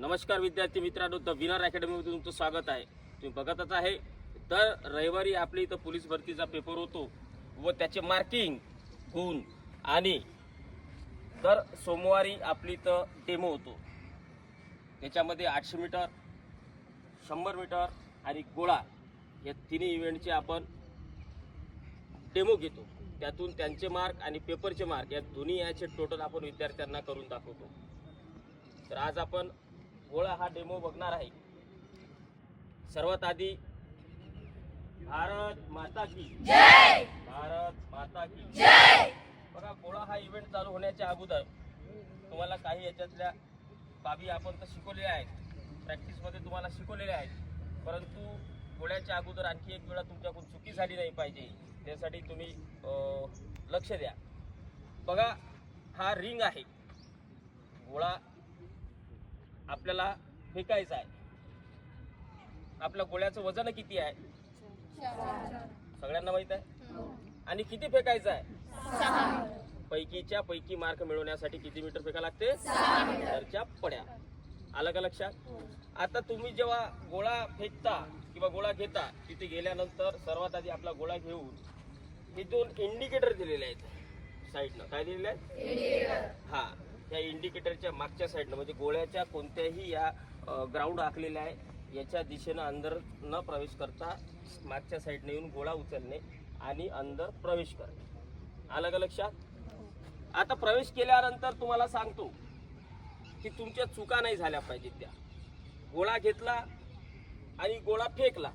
नमस्कार विद्यार्थी मित्रांनो द विनर अकॅडमीमध्ये तुमचं स्वागत आहे. तुम्ही बघतच आहे तर रविवारी आपल्या इथं पोलीस भरतीचा पेपर होतो व त्याचे मार्किंग गुण आणि दर सोमवारी आपली इथं डेमो होतो. त्याच्यामध्ये आठशे मीटर शंभर मीटर आणि गोळा या तिन्ही इव्हेंटचे आपण डेमो घेतो. त्यातून त्यांचे मार्क आणि पेपरचे मार्क या दोन्ही याचे टोटल आपण विद्यार्थ्यांना करून दाखवतो. तर आज आपण गोळा हा डेमो बघणार आहे. सर्वात आधी भारत माता की भारत माता की बघा गोळा हा इव्हेंट चालू होण्याच्या अगोदर तुम्हाला काही याच्यातल्या बाबी आपण तर शिकवलेल्या आहेत. प्रॅक्टिसमध्ये तुम्हाला शिकवलेल्या आहेत. परंतु गोळ्याच्या अगोदर आणखी एक वेळा तुमच्याकडून चुकी झाली नाही पाहिजे. त्यासाठी तुम्ही लक्ष द्या. बघा हा रिंग आहे. गोळा आपल्याला फेकायचा आहे. आपल्या गोळ्याचं वजन किती आहे? सगळ्यांना माहीत आहे? आणि किती फेकायचं आहे? पैकीच्या पैकी मार्क मिळवण्यासाठी किती मीटर फेका लागते? तरच्या पड्या. आलं का लक्षात? आता तुम्ही जेव्हा गोळा फेकता किंवा गोळा घेता तिथे गेल्यानंतर सर्वात आधी आपला गोळा घेऊन हे दोन इंडिकेटर दिलेले आहेत. साईडनं. काय दिलेले आहेत? हा. या इंडिकेटरच्या मागच्या साईडनं म्हणजे गोळ्याच्या कोणत्याही या ग्राउंड आखलेल्या आहे याच्या दिशेनं अंदर न प्रवेश करता मागच्या साईडने येऊन गोळा उचलणे आणि अंदर प्रवेश करणे. आलं का लक्षात? आता प्रवेश केल्यानंतर तुम्हाला सांगतो की तुमच्या चुका नाही झाल्या पाहिजेत त्या. गोळा घेतला आणि गोळा फेकला.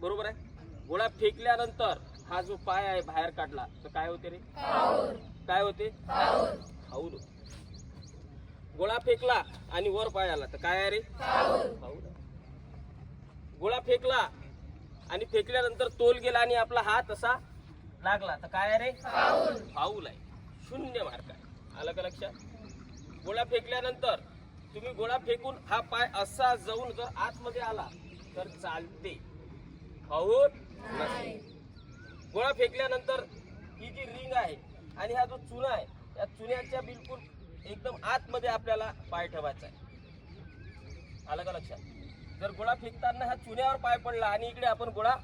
बरोबर आहे? गोळा फेकल्यानंतर हा जो पाय आहे बाहेर काढला तर काय होते रे? काय होते? फाऊल गोळा फेकला आणि वर पाय आला तर काय आहे रे? गोळा फेकला आणि फेकल्यानंतर तोल गेला आणि आपला हात असा लागला तर काय आहे रे? फाऊल आहे. शून्य मार्क आहे. आलं का लक्षात? गोळा फेकल्यानंतर तुम्ही गोळा फेकून हा पाय असा जाऊन जर आतमध्ये आला तर चालते. फाऊल गोळा फेकल्यानंतर ही जी रिंग आहे आणि हा जो चुना आहे या चुन्याच्या बिलकुल एकदम आतमध्ये आपल्याला पाय ठेवायचा आहे. आलं का लक्षात? जर गोळा फेकताना हा चुन्यावर पाय पडला आणि इकडे आपण गोळा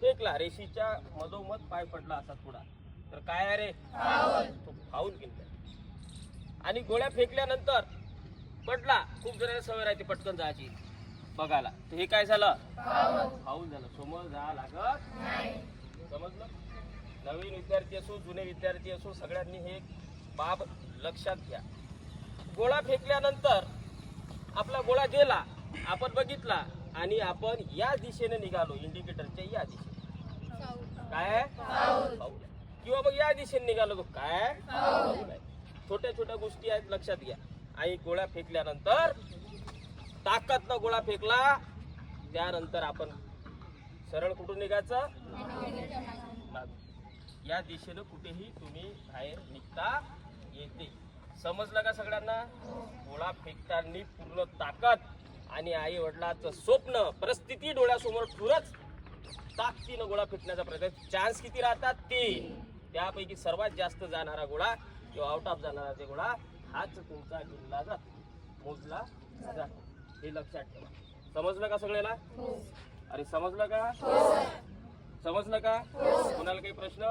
फेकला रेषीच्या मधोमध पाय पडला असा थोडा तर काय आहे रे? तो फाऊल केला आणि गोळ्या फेकल्यानंतर पडला खूप जणांना सवय राहते पटकन जायची. बघायला. तर हे काय झालं? फाऊल. झालं. समोर जा लागत समजलं? नवीन विद्यार्थी असो जुने विद्यार्थी असो सगळ्यांनी हे बाब लक्षात घ्या. गोळा फेकल्यानंतर आपला गोळा गेला आपण बघितला आणि आपण या दिशेने निघालो इंडिकेटरच्या या दिशेने. काय. किंवा मग या दिशेने निघालो तो काय. छोट्या छोट्या गोष्टी आहेत लक्षात घ्या. आणि गोळा फेकल्यानंतर ताकदनं गोळा फेकला त्यानंतर आपण सरळ कुठून निघायचं? मागून. या दिशेनं कुठेही तुम्ही बाहेर निघता येते समजलं का सगळ्यांना? गोळा फेकताना पूर्ण ताकद आणि आई वडिलाचं स्वप्न परिस्थिती डोळ्यासमोर ठुरच ताकदीनं गोळा फेकण्याचा प्रयत्न. चान्स किती राहतात? तीन. त्यापैकी सर्वात जास्त जाणारा गोळा किंवा आउट ऑफ जाणारा ते गोळा हाच तुमचा गिनला जातो. मोजला जातो. हे लक्षात ठेवा. समजलं का सगळ्याला अरे समजलं का? समजलं का? कोणाला काही प्रश्न?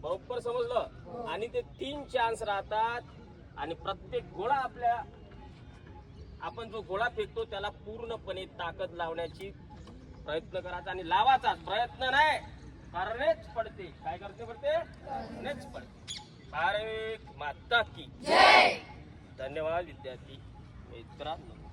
बरोबर समजलं. आणि ते तीन चान्स राहतात. आणि प्रत्येक गोळा आपल्या आपण जो गोळा फेकतो त्याला पूर्णपणे ताकद लावण्याची प्रयत्न करायचा आणि लावाचा प्रयत्न नाही. करणेच पडते. काय करते पडते? करणेच पडते. भारत माता की धन्यवाद विद्यार्थी मित्रांनो.